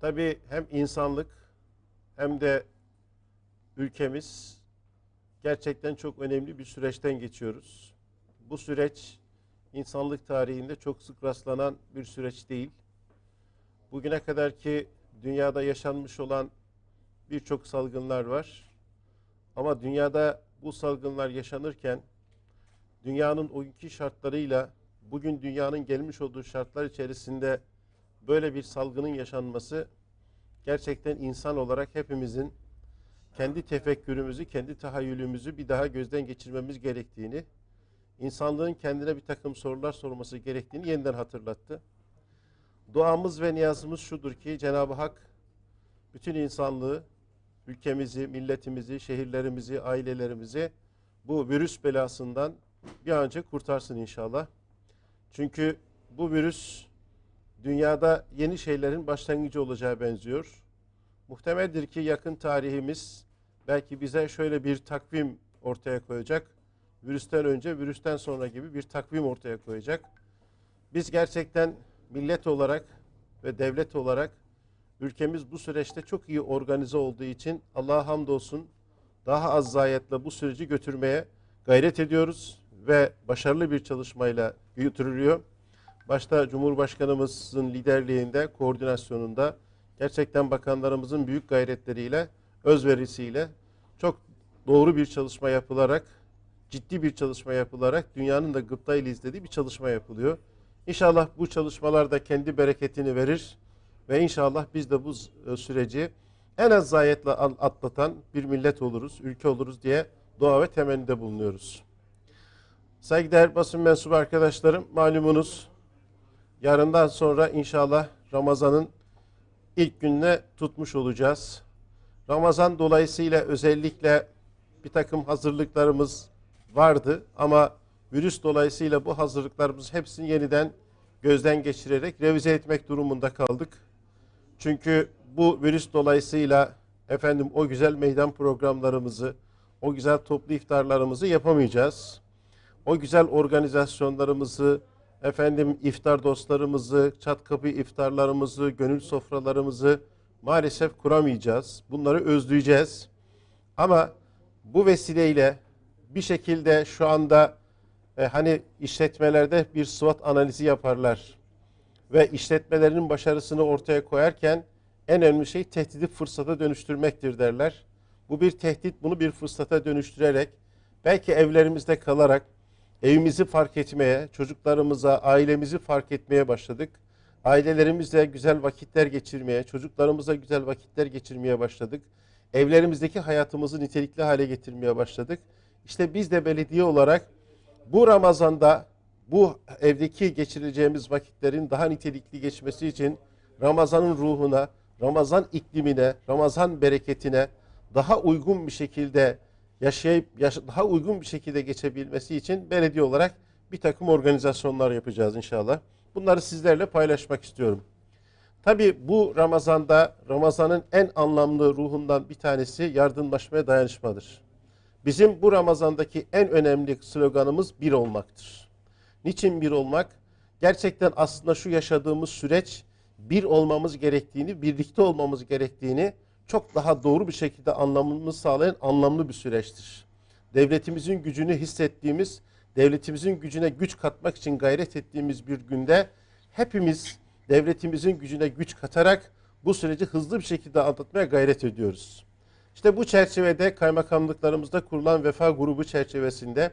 Tabii hem insanlık hem de ülkemiz gerçekten çok önemli bir süreçten geçiyoruz. Bu süreç insanlık tarihinde çok sık rastlanan bir süreç değil. Bugüne kadar ki dünyada yaşanmış olan birçok salgınlar var. Ama dünyada bu salgınlar yaşanırken dünyanın o günkü şartlarıyla bugün dünyanın gelmiş olduğu şartlar içerisinde böyle bir salgının yaşanması gerçekten insan olarak hepimizin kendi tefekkürümüzü, kendi tahayyülümüzü bir daha gözden geçirmemiz gerektiğini, insanlığın kendine bir takım sorular sorması gerektiğini yeniden hatırlattı. Duamız ve niyazımız şudur ki Cenab-ı Hak bütün insanlığı, ülkemizi, milletimizi, şehirlerimizi, ailelerimizi bu virüs belasından bir an önce kurtarsın inşallah. Çünkü bu virüs dünyada yeni şeylerin başlangıcı olacağı benziyor. Muhtemeldir ki yakın tarihimiz belki bize şöyle bir takvim ortaya koyacak. Virüsten önce, virüsten sonra gibi bir takvim ortaya koyacak. Biz gerçekten millet olarak ve devlet olarak ülkemiz bu süreçte çok iyi organize olduğu için Allah'a hamdolsun daha az zayiatla bu süreci götürmeye gayret ediyoruz ve başarılı bir çalışmayla götürülüyor. Başta Cumhurbaşkanımızın liderliğinde, koordinasyonunda gerçekten bakanlarımızın büyük gayretleriyle, özverisiyle çok doğru bir çalışma yapılarak, ciddi bir çalışma yapılarak dünyanın da gıptayla izlediği bir çalışma yapılıyor. İnşallah bu çalışmalar da kendi bereketini verir ve inşallah biz de bu süreci en az zayiatla atlatan bir millet oluruz, ülke oluruz diye dua ve temennide bulunuyoruz. Saygıdeğer basın mensubu arkadaşlarım, malumunuz yarından sonra inşallah Ramazan'ın ilk gününe tutmuş olacağız. Ramazan dolayısıyla özellikle bir takım hazırlıklarımız vardı ama virüs dolayısıyla bu hazırlıklarımız hepsini yeniden gözden geçirerek revize etmek durumunda kaldık. Çünkü bu virüs dolayısıyla efendim o güzel meydan programlarımızı, o güzel toplu iftarlarımızı yapamayacağız. O güzel organizasyonlarımızı, efendim iftar dostlarımızı, çat kapı iftarlarımızı, gönül sofralarımızı maalesef kuramayacağız. Bunları özleyeceğiz. Ama bu vesileyle bir şekilde şu anda e, hani işletmelerde bir SWOT analizi yaparlar ve işletmelerin başarısını ortaya koyarken en önemli şey tehdidi fırsata dönüştürmektir derler. Bu bir tehdit, bunu bir fırsata dönüştürerek belki evlerimizde kalarak evimizi fark etmeye, çocuklarımıza, ailemizi fark etmeye başladık. Ailelerimizle güzel vakitler geçirmeye, çocuklarımızla güzel vakitler geçirmeye başladık. Evlerimizdeki hayatımızı nitelikli hale getirmeye başladık. İşte biz de belediye olarak bu Ramazan'da bu evdeki geçireceğimiz vakitlerin daha nitelikli geçmesi için Ramazan'ın ruhuna, Ramazan iklimine, Ramazan bereketine daha uygun bir şekilde yaşayıp yaş daha uygun bir şekilde geçebilmesi için belediye olarak bir takım organizasyonlar yapacağız inşallah. Bunları sizlerle paylaşmak istiyorum. Tabi bu Ramazan'da Ramazan'ın en anlamlı ruhundan bir tanesi yardımlaşma ve dayanışmadır. Bizim bu Ramazan'daki en önemli sloganımız bir olmaktır. Niçin bir olmak? Gerçekten aslında şu yaşadığımız süreç bir olmamız gerektiğini, birlikte olmamız gerektiğini çok daha doğru bir şekilde anlamımızı sağlayan anlamlı bir süreçtir. Devletimizin gücünü hissettiğimiz, devletimizin gücüne güç katmak için gayret ettiğimiz bir günde hepimiz devletimizin gücüne güç katarak bu süreci hızlı bir şekilde atlatmaya gayret ediyoruz. İşte bu çerçevede kaymakamlıklarımızda kurulan vefa grubu çerçevesinde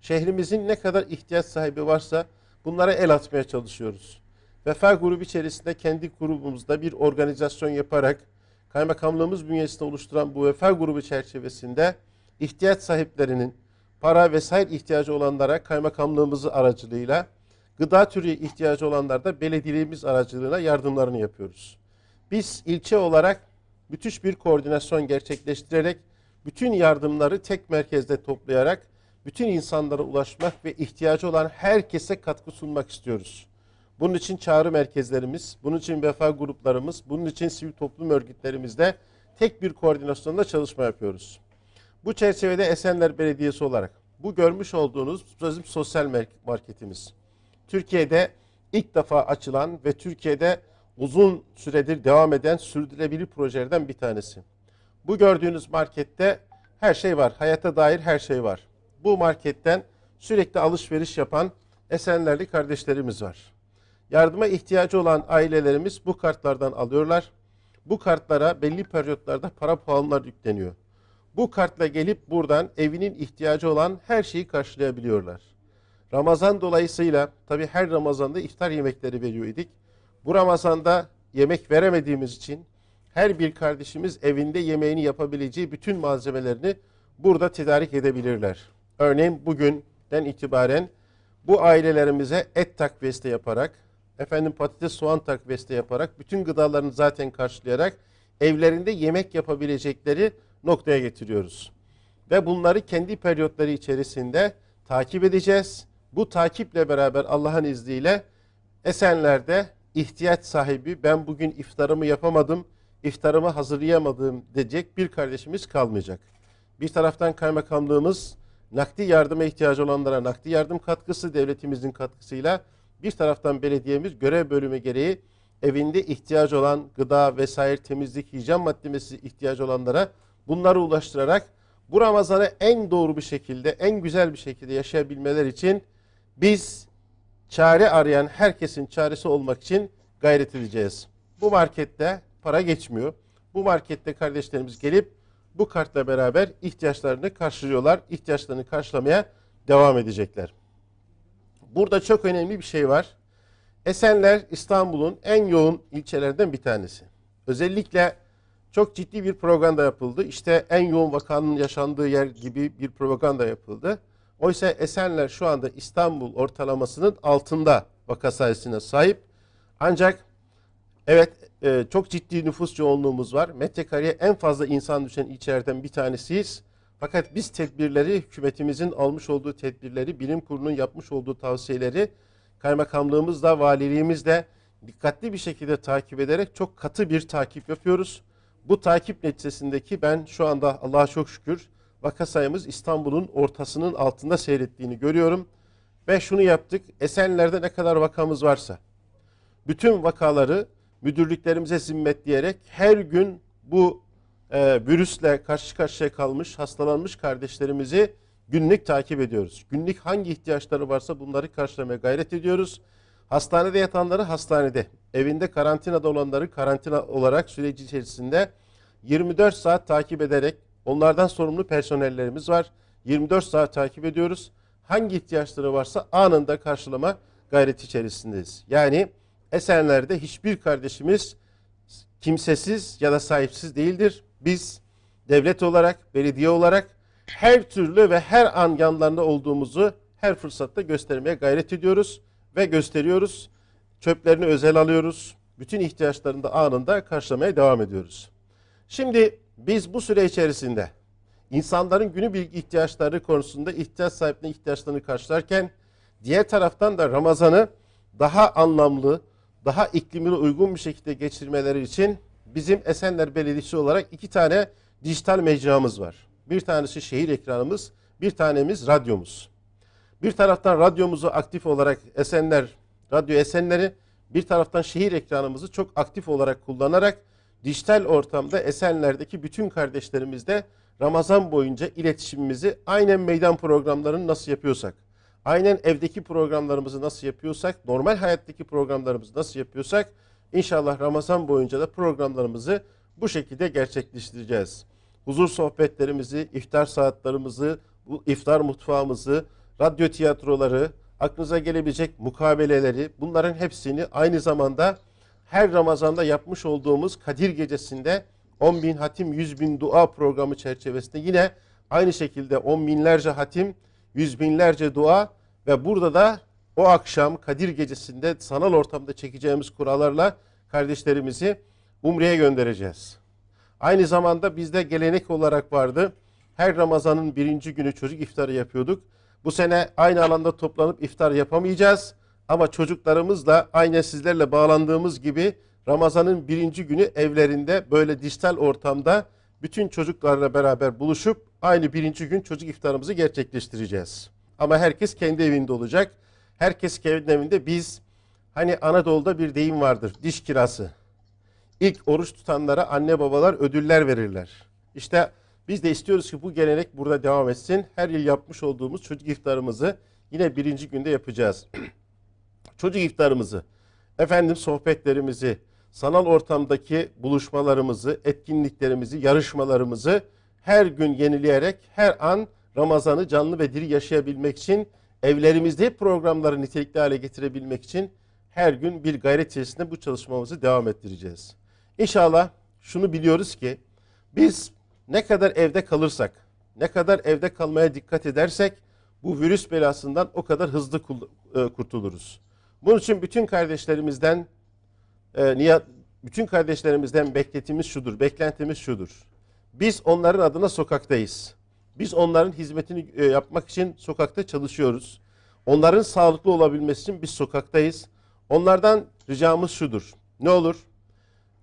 şehrimizin ne kadar ihtiyaç sahibi varsa bunlara el atmaya çalışıyoruz. Vefa grubu içerisinde kendi grubumuzda bir organizasyon yaparak kaymakamlığımız bünyesinde oluşturan bu vefa grubu çerçevesinde ihtiyaç sahiplerinin para vesaire ihtiyacı olanlara kaymakamlığımızı aracılığıyla gıda türü ihtiyacı olanlar da belediyemiz aracılığıyla yardımlarını yapıyoruz. Biz ilçe olarak müthiş bir koordinasyon gerçekleştirerek bütün yardımları tek merkezde toplayarak bütün insanlara ulaşmak ve ihtiyacı olan herkese katkı sunmak istiyoruz. Bunun için çağrı merkezlerimiz, bunun için vefa gruplarımız, bunun için sivil toplum örgütlerimizde tek bir koordinasyonda çalışma yapıyoruz. Bu çerçevede Esenler Belediyesi olarak bu görmüş olduğunuz bizim sosyal marketimiz. Türkiye'de ilk defa açılan ve Türkiye'de uzun süredir devam eden sürdürülebilir projelerden bir tanesi. Bu gördüğünüz markette her şey var. Hayata dair her şey var. Bu marketten sürekli alışveriş yapan Esenlerli kardeşlerimiz var. Yardıma ihtiyacı olan ailelerimiz bu kartlardan alıyorlar. Bu kartlara belli periyotlarda para puanlar yükleniyor. Bu kartla gelip buradan evinin ihtiyacı olan her şeyi karşılayabiliyorlar. Ramazan dolayısıyla tabi her Ramazan'da iftar yemekleri veriyor idik. Bu Ramazan'da yemek veremediğimiz için her bir kardeşimiz evinde yemeğini yapabileceği bütün malzemelerini burada tedarik edebilirler. Örneğin bugünden itibaren bu ailelerimize et takviyesi yaparak, efendim patates soğan takviyesi yaparak, bütün gıdalarını zaten karşılayarak evlerinde yemek yapabilecekleri noktaya getiriyoruz. Ve bunları kendi periyotları içerisinde takip edeceğiz. Bu takiple beraber Allah'ın izniyle Esenler'de ihtiyaç sahibi ben bugün iftarımı yapamadım, iftarımı hazırlayamadım diyecek bir kardeşimiz kalmayacak. Bir taraftan kaymakamlığımız nakdi yardıma ihtiyacı olanlara nakdi yardım katkısı devletimizin katkısıyla bir taraftan belediyemiz görev bölümü gereği evinde ihtiyacı olan gıda vesaire temizlik hijyen maddesi ihtiyacı olanlara bunları ulaştırarak bu Ramazan'ı en doğru bir şekilde en güzel bir şekilde yaşayabilmeler için biz çare arayan herkesin çaresi olmak için gayret edeceğiz. Bu markette para geçmiyor. Bu markette kardeşlerimiz gelip bu kartla beraber ihtiyaçlarını karşılıyorlar. İhtiyaçlarını karşılamaya devam edecekler. Burada çok önemli bir şey var. Esenler İstanbul'un en yoğun ilçelerinden bir tanesi. Özellikle çok ciddi bir propaganda yapıldı. İşte en yoğun vakanın yaşandığı yer gibi bir propaganda yapıldı. Oysa Esenler şu anda İstanbul ortalamasının altında vaka sayısına sahip. Ancak evet e, çok ciddi nüfus yoğunluğumuz var. Metrekareye en fazla insan düşen ilçelerden bir tanesiyiz. Fakat biz tedbirleri, hükümetimizin almış olduğu tedbirleri, bilim kurulunun yapmış olduğu tavsiyeleri kaymakamlığımızla, valiliğimizle dikkatli bir şekilde takip ederek çok katı bir takip yapıyoruz. Bu takip neticesindeki ben şu anda Allah'a çok şükür vaka sayımız İstanbul'un ortasının altında seyrettiğini görüyorum. Ve şunu yaptık, Esenler'de ne kadar vakamız varsa bütün vakaları müdürlüklerimize zimmetleyerek her gün bu e, virüsle karşı karşıya kalmış, hastalanmış kardeşlerimizi günlük takip ediyoruz. Günlük hangi ihtiyaçları varsa bunları karşılamaya gayret ediyoruz. Hastanede yatanları hastanede, evinde karantinada olanları karantina olarak süreci içerisinde 24 saat takip ederek onlardan sorumlu personellerimiz var. 24 saat takip ediyoruz. Hangi ihtiyaçları varsa anında karşılama gayreti içerisindeyiz. Yani Esenler'de hiçbir kardeşimiz kimsesiz ya da sahipsiz değildir. Biz devlet olarak, belediye olarak her türlü ve her an yanlarında olduğumuzu her fırsatta göstermeye gayret ediyoruz ve gösteriyoruz. Çöplerini özel alıyoruz. Bütün ihtiyaçlarını da anında karşılamaya devam ediyoruz. Şimdi biz bu süre içerisinde insanların günübirlik ihtiyaçları konusunda ihtiyaç sahiplerinin ihtiyaçlarını karşılarken diğer taraftan da Ramazan'ı daha anlamlı, daha iklimine uygun bir şekilde geçirmeleri için bizim Esenler Belediyesi olarak iki tane dijital mecramız var. Bir tanesi şehir ekranımız, bir tanemiz radyomuz. Bir taraftan radyomuzu aktif olarak Esenler, Radyo Esenler'i, bir taraftan şehir ekranımızı çok aktif olarak kullanarak dijital ortamda Esenler'deki bütün kardeşlerimizle Ramazan boyunca iletişimimizi aynen meydan programlarını nasıl yapıyorsak, aynen evdeki programlarımızı nasıl yapıyorsak, normal hayattaki programlarımızı nasıl yapıyorsak, inşallah Ramazan boyunca da programlarımızı bu şekilde gerçekleştireceğiz. Huzur sohbetlerimizi, iftar saatlerimizi, bu iftar mutfağımızı, radyo tiyatroları, aklınıza gelebilecek mukabeleleri bunların hepsini aynı zamanda her Ramazan'da yapmış olduğumuz Kadir Gecesi'nde 10 bin hatim 100 bin dua programı çerçevesinde yine aynı şekilde 10 binlerce hatim, yüz binlerce dua ve burada da o akşam Kadir Gecesi'nde sanal ortamda çekeceğimiz kurallarla kardeşlerimizi Umre'ye göndereceğiz. Aynı zamanda bizde gelenek olarak vardı. Her Ramazan'ın birinci günü çocuk iftarı yapıyorduk. Bu sene aynı alanda toplanıp iftar yapamayacağız. Ama çocuklarımızla aynı sizlerle bağlandığımız gibi Ramazan'ın birinci günü evlerinde böyle dijital ortamda bütün çocuklarla beraber buluşup aynı birinci gün çocuk iftarımızı gerçekleştireceğiz. Ama herkes kendi evinde olacak. Herkes kendi evinde biz Hani Anadolu'da bir deyim vardır. Diş kirası. İlk oruç tutanlara anne babalar ödüller verirler. İşte biz de istiyoruz ki bu gelenek burada devam etsin. Her yıl yapmış olduğumuz çocuk iftarımızı yine birinci günde yapacağız. çocuk iftarımızı, efendim sohbetlerimizi, sanal ortamdaki buluşmalarımızı, etkinliklerimizi, yarışmalarımızı her gün yenileyerek her an Ramazan'ı canlı ve diri yaşayabilmek için evlerimizde programları nitelikli hale getirebilmek için her gün bir gayret içerisinde bu çalışmamızı devam ettireceğiz. İnşallah şunu biliyoruz ki biz ne kadar evde kalırsak, ne kadar evde kalmaya dikkat edersek bu virüs belasından o kadar hızlı e, kurtuluruz. Bunun için bütün kardeşlerimizden e, niyat, bütün kardeşlerimizden beklentimiz şudur, beklentimiz şudur. Biz onların adına sokaktayız. Biz onların hizmetini e, yapmak için sokakta çalışıyoruz. Onların sağlıklı olabilmesi için biz sokaktayız. Onlardan ricamız şudur. Ne olur?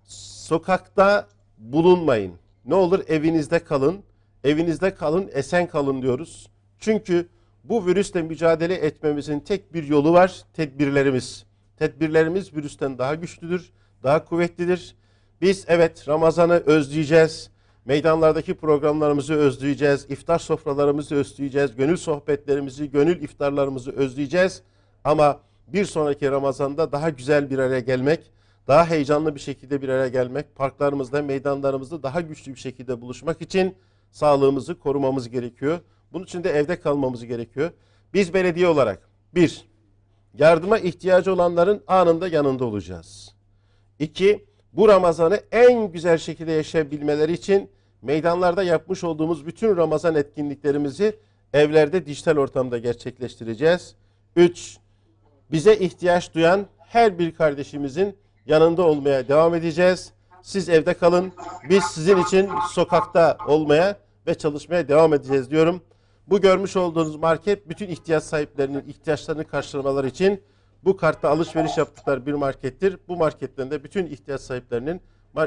Sokakta bulunmayın. Ne olur evinizde kalın. Evinizde kalın, esen kalın diyoruz. Çünkü bu virüsle mücadele etmemizin tek bir yolu var. Tedbirlerimiz. Tedbirlerimiz virüsten daha güçlüdür, daha kuvvetlidir. Biz evet Ramazan'ı özleyeceğiz. Meydanlardaki programlarımızı özleyeceğiz. iftar sofralarımızı özleyeceğiz. Gönül sohbetlerimizi, gönül iftarlarımızı özleyeceğiz. Ama bir sonraki Ramazan'da daha güzel bir araya gelmek, daha heyecanlı bir şekilde bir araya gelmek, parklarımızda, meydanlarımızda daha güçlü bir şekilde buluşmak için sağlığımızı korumamız gerekiyor. Bunun için de evde kalmamız gerekiyor. Biz belediye olarak bir, yardıma ihtiyacı olanların anında yanında olacağız. İki, bu Ramazan'ı en güzel şekilde yaşayabilmeleri için meydanlarda yapmış olduğumuz bütün Ramazan etkinliklerimizi evlerde dijital ortamda gerçekleştireceğiz. Üç, bize ihtiyaç duyan her bir kardeşimizin yanında olmaya devam edeceğiz. Siz evde kalın. Biz sizin için sokakta olmaya ve çalışmaya devam edeceğiz diyorum. Bu görmüş olduğunuz market bütün ihtiyaç sahiplerinin ihtiyaçlarını karşılamaları için bu kartta alışveriş yaptıkları bir markettir. Bu marketten de bütün ihtiyaç sahiplerinin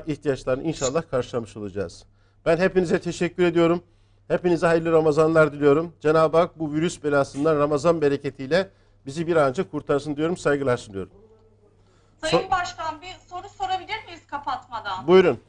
ihtiyaçlarını inşallah karşılamış olacağız. Ben hepinize teşekkür ediyorum. Hepinize hayırlı Ramazanlar diliyorum. Cenab-ı Hak bu virüs belasından Ramazan bereketiyle bizi bir an önce kurtarsın diyorum. Saygılar sunuyorum. Sayın So- Başkan bir soru sorabilir miyiz kapatmadan? Buyurun.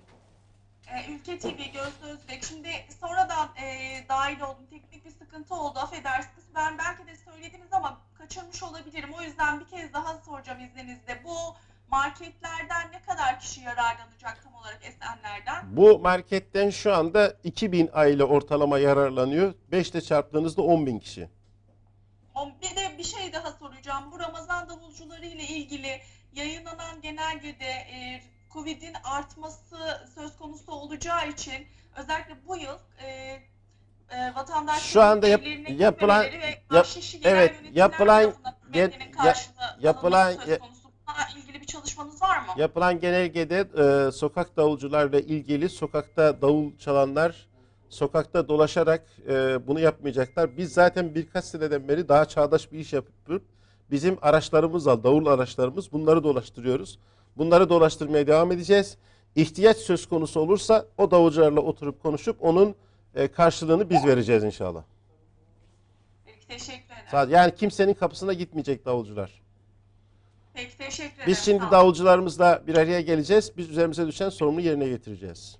Ee, Ülke TV Gözde Özbek. Şimdi sonradan e, dahil oldum. Teknik bir sıkıntı oldu. Affedersiniz. Ben belki de söylediniz ama kaçırmış olabilirim. O yüzden bir kez daha soracağım izninizle. Bu marketlerden ne kadar kişi yararlanacak tam olarak Esenler'den? Bu marketten şu anda 2000 aile ortalama yararlanıyor. 5 ile çarptığınızda 10 bin kişi. Bir de bir şey daha soracağım. Bu Ramazan davulcuları ile ilgili yayınlanan genelgede e, Covid'in artması söz konusu olacağı için özellikle bu yıl e, e, vatandaşların Şu anda yap- yapılan- yap- evet, yapılan ya- karşılığı yapılan- ilgili bir çalışmanız var mı? Yapılan genelgede e, sokak davulcularla ilgili sokakta davul çalanlar sokakta dolaşarak e, bunu yapmayacaklar. Biz zaten birkaç seneden beri daha çağdaş bir iş yapıp bizim araçlarımız var, davul araçlarımız bunları dolaştırıyoruz. Bunları dolaştırmaya devam edeceğiz. İhtiyaç söz konusu olursa o davulcularla oturup konuşup onun e, karşılığını biz vereceğiz inşallah. Peki teşekkür ederim. Yani kimsenin kapısına gitmeyecek davulcular. Peki teşekkür ederim. Biz şimdi davulcularımızla bir araya geleceğiz. Biz üzerimize düşen sorumluluğu yerine getireceğiz.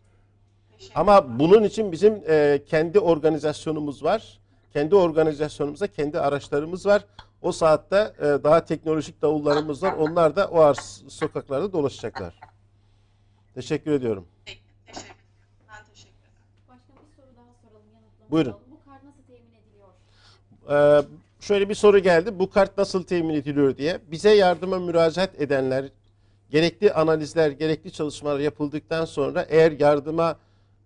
Ama bunun için bizim e, kendi organizasyonumuz var. Kendi organizasyonumuzda kendi araçlarımız var. O saatte e, daha teknolojik davullarımız var. Onlar da o ar- sokaklarda dolaşacaklar. Teşekkür ediyorum. Peki, teşekkür ederim. Ben teşekkür ederim. Başka bir soru daha soralım yanıtlamış Buyurun. Bu kart nasıl temin ediliyor? Ee, şöyle bir soru geldi. Bu kart nasıl temin ediliyor diye. Bize yardıma müracaat edenler, gerekli analizler, gerekli çalışmalar yapıldıktan sonra eğer yardıma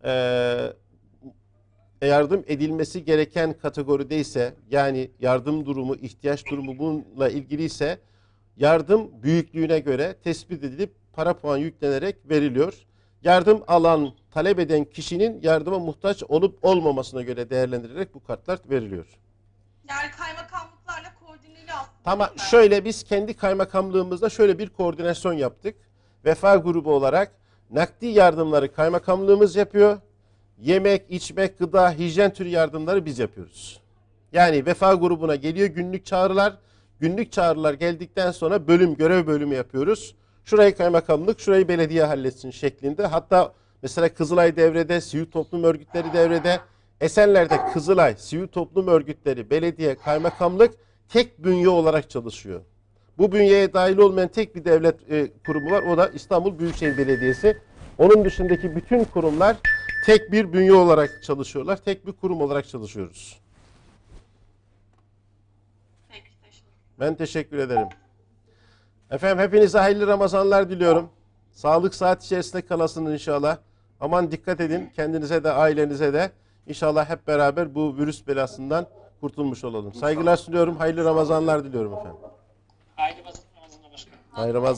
e, yardım edilmesi gereken kategorideyse yani yardım durumu, ihtiyaç durumu bununla ilgiliyse yardım büyüklüğüne göre tespit edilip para puan yüklenerek veriliyor. Yardım alan, talep eden kişinin yardıma muhtaç olup olmamasına göre değerlendirilerek bu kartlar veriliyor. Yani kaymakamlıklarla koordineli aslında. Tamam şöyle biz kendi kaymakamlığımızda şöyle bir koordinasyon yaptık. Vefa grubu olarak nakdi yardımları kaymakamlığımız yapıyor. Yemek, içmek, gıda, hijyen türü yardımları biz yapıyoruz. Yani vefa grubuna geliyor günlük çağrılar. Günlük çağrılar geldikten sonra bölüm, görev bölümü yapıyoruz. Şurayı kaymakamlık, şurayı belediye halletsin şeklinde. Hatta mesela Kızılay devrede, sivil toplum örgütleri devrede, Esenler'de Kızılay, sivil toplum örgütleri, belediye, kaymakamlık tek bünye olarak çalışıyor. Bu bünyeye dahil olmayan tek bir devlet e, kurumu var. O da İstanbul Büyükşehir Belediyesi. Onun dışındaki bütün kurumlar tek bir bünye olarak çalışıyorlar. Tek bir kurum olarak çalışıyoruz. Peki teşekkür Ben teşekkür ederim. Efendim hepinize hayırlı Ramazanlar diliyorum. Sağlık saat içerisinde kalasınız inşallah. Aman dikkat edin kendinize de ailenize de. İnşallah hep beraber bu virüs belasından kurtulmuş olalım. Saygılar sunuyorum. Hayırlı Ramazanlar diliyorum efendim. Ramazan'a başkanım. Hayırlı Ramazan.